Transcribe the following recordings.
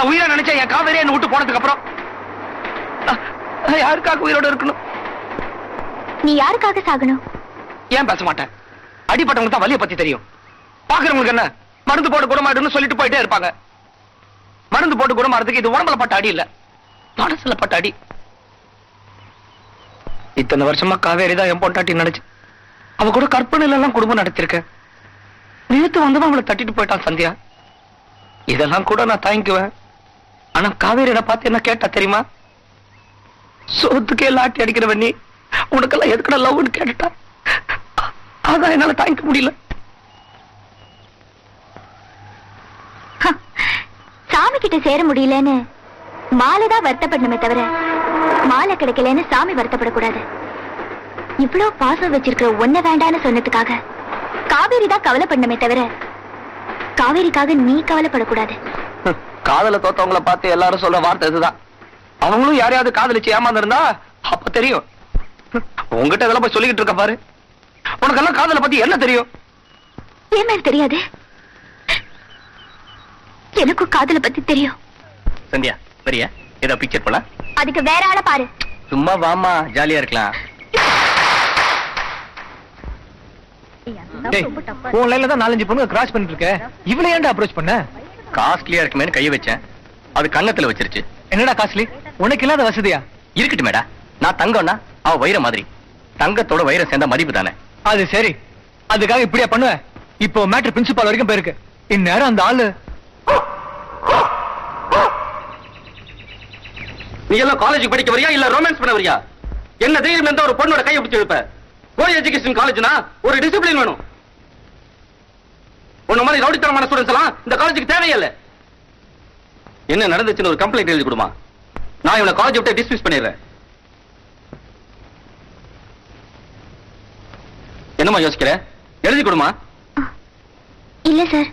நான் உயிரை நினைச்சேன் என் காவேரி என்ன விட்டு போனதுக்கு அப்புறம் யாருக்காக உயிரோட இருக்கணும்? நீ யாருக்காக சாகணும்? ஏன் பேச மாட்டேன்? அடிப்பட்டவங்களுக்கு தான் வலியை பத்தி தெரியும். பாக்குறவங்களுக்கு என்ன? மருந்து போட்டு குணமாடுன்னு சொல்லிட்டு போயிட்டே இருப்பாங்க. மருந்து போட்டு குணமாறதுக்கு இது உடம்புல பட்ட அடி இல்ல. மனசுல பட்ட அடி. இத்தனை வருஷமா காவேரி தான் என் பொண்டாட்டி நினைச்சு. அவ கூட கற்பனையில எல்லாம் குடும்பம் நடத்திருக்கேன் நேத்து வந்தவன் அவளை தட்டிட்டு போயிட்டான் சந்தியா. இதெல்லாம் கூட நான் தாங்கிக்குவேன் ஆனா காவேரியிட பார்த்து என்ன கேட்டா தெரியுமா? சோத்துக்கே லாட்டி அடிக்கிற நீ. உனக்கெல்லாம் எதுக்கட லவ்னு கேட்டுட்டா? அதான் என்னால தாங்கிக்க முடியல. சாமி கிட்ட சேர முடியலன்னு மாலை தான் வருத்தப்படணுமே தவிர மாலை கிடைக்கலன்னு சாமி வருத்தப்படக்கூடாது. இவ்வளவு பாசம் வச்சிருக்கிற ஒன்ன வேண்டான்னு சொன்னதுக்காக காவேரி தான் கவலைப்படணுமே தவிர காவேரிக்காக நீ கவலைப்படக்கூடாது. காதல தோத்தவங்கள பார்த்து எல்லாரும் சொல்ற வார்த்தை இதுதான். அவங்களும் யாரையாவது காதலிச்சு ஏமாந்துருந்தா அப்ப தெரியும். உங்ககிட்ட இதெல்லாம் போய் சொல்லிக்கிட்டு இருக்க பாரு. உனக்கெல்லாம் காதலை பத்தி என்ன தெரியும்? ஏன் தெரியாது? எனக்கும் காதலை பத்தி தெரியும். சந்தியா சரியா ஏதோ பிக்சர் பண்ண அதுக்கு வேற ஆளை பாரு. சும்மா வாமா ஜாலியா இருக்கலாம். உன் லைன்ல தான் நாலஞ்சு பொண்ணுங்க கிராஸ் பண்ணிட்டு இருக்க. இவளை ஏன்டா அப்ரோச் பண்ண? காஸ்ட்லியா இருக்குமேனு கைய வச்சேன். அது கன்னத்துல வச்சிருச்சு. என்னடா காஸ்ட்லி? உனக்கு இல்லாத வசதியா? இருக்கட்டும் மேடா. நான் தங்கம்னா அவ வைர மாதிரி. தங்கத்தோட வைரம் சேர்ந்த மதிப்பு தானே. அது சரி. அதுக்காக இப்படியா பண்ணுவ? இப்போ மேட்ரு பிரின்சிபால் வரைக்கும் போயிருக்கு. இந்நேரம் அந்த ஆளு நீ எல்லாம் காலேஜ் படிக்க வரியா? இல்ல ரொமான்ஸ் பண்ண வரியா? என்ன தைரியம் இருந்தா ஒரு பொண்ணோட கையை பிடிச்சு எழுப்ப கோ எஜுகேஷன் காலேஜ்னா ஒரு டிசிப்ளின் வேணும். உன்ன மாதிரி ரவுடித்தனமான ஸ்டூடெண்ட்ஸ் எல்லாம் இந்த காலேஜுக்கு தேவையில்ல. என்ன நடந்துச்சுன்னு ஒரு கம்ப்ளைண்ட் எழுதி கொடுமா. நான் இவனை காலேஜ் விட்டு டிஸ்மிஸ் பண்ணிடுறேன். என்னம்மா யோசிக்கிற? எழுதி கொடுமா. இல்ல சார்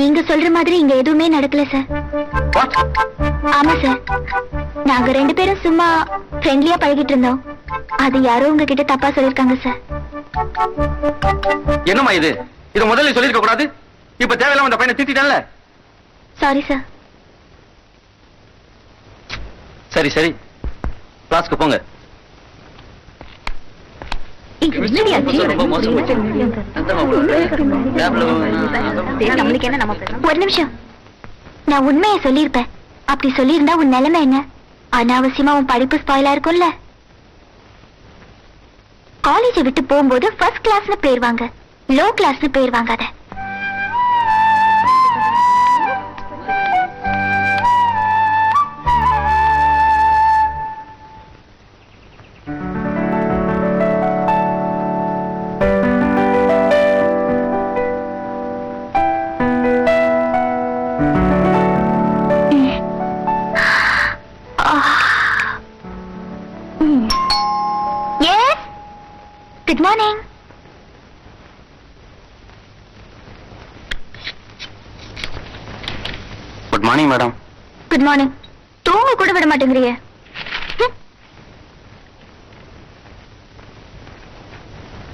நீங்க சொல்ற மாதிரி இங்க எதுவுமே நடக்கல சார் ஆமா சார் நாங்க ரெண்டு பேரும் சும்மா ஃப்ரெண்ட்லியா பழகிட்டு இருந்தோம். அது யாரோ உங்ககிட்ட தப்பா சொல்லிருக்காங்க சார் என்னம்மா இது? இத முதல்ல சொல்லிருக்க கூடாது? இப்ப தேவையில்லாம அந்த பையனை திட்டிட்டேன்ல? Sorry sir. சரி சரி. கிளாஸ்க்கு போங்க. ஒரு நிமிஷம். நான் உண்மையை சொல்லியிருப்பேன். அப்படி சொல்லியிருந்தா உன் நிலைமை என்ன? அனாவசியமா உன் படிப்பு ஸ்பாயிலா இருக்கும்ல காலேஜை விட்டு போகும்போது ஃபர்ஸ்ட் கிளாஸ்னு பேர் வாங்க. லோ கிளாஸ்னு பேர் வாங்காத. Good morning good morning madam good morning தூங்க கூட விட மாட்டேங்கிறியே.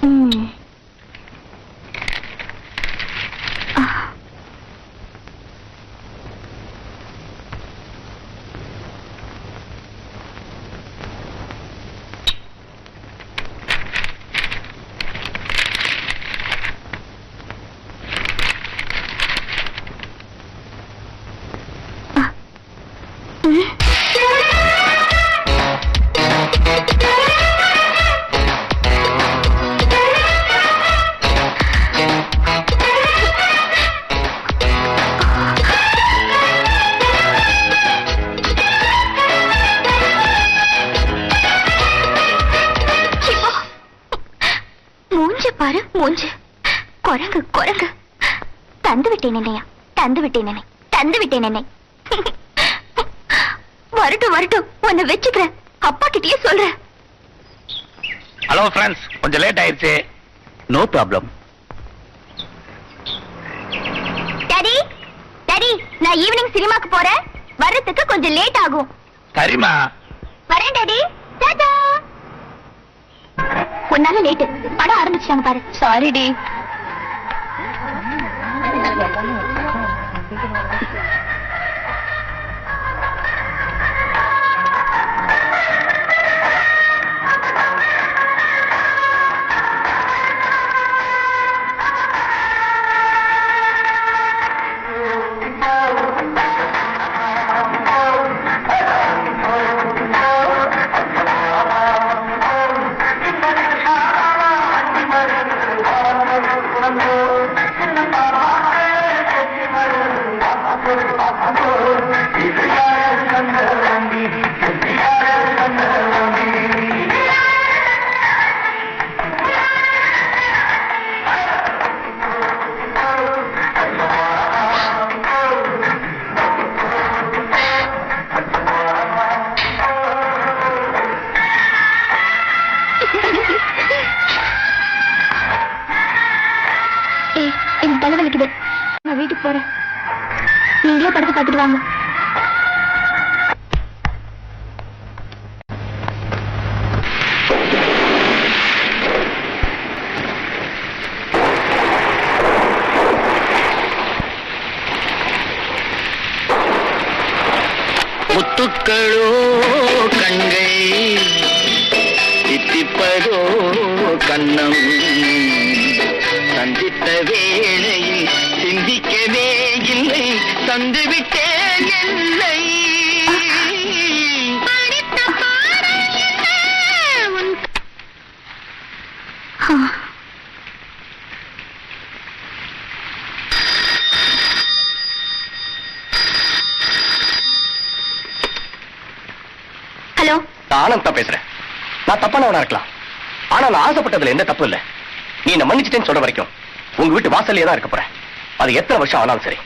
ம். பாரு மூஞ்சு. குரங்கு குரங்கு. தந்து விட்டேன் என்னையா தந்து விட்டேன் என்னை. தந்து விட்டேன் என்னை. வரட்டும் வரட்டும். உன்னை வச்சுக்கிறேன். அப்பா கிட்டயே சொல்றேன். ஹலோ ஃப்ரெண்ட்ஸ் கொஞ்சம் லேட் ஆயிருச்சு. நோ ப்ராப்ளம் டாடி டாடி நான் ஈவினிங் சினிமாக்கு போறேன். வர்றதுக்கு கொஞ்சம் லேட் ஆகும். சரிம்மா. வரேன் டாடா ஒரு நாள் லேட்டு படம் ஆரம்பிச்சிட்டாங்க பாரு. Sorry D. نبو هلن پا را کي کي مري يا پا کي هندو هندو کي کي முத்துக்களோ கண்கை இத்திப்பதோ கண்ணம். சந்தித்த வேளையில் சிந்திக்கவே இல்லை தந்துவிட்டேன் இல்லை ஹலோ நான் ஆனந்த் தான் பேசுறேன். நான் தப்பானவனா இருக்கலாம். ஆனா நான் ஆசைப்பட்டதுல எந்த தப்பு இல்ல. நீ என்ன மன்னிச்சிட்டேன்னு சொல்ற வரைக்கும் உங்க வீட்டு வாசல்லே தான் இருக்க போறேன். அது எத்தனை வருஷம் ஆனாலும் சரி.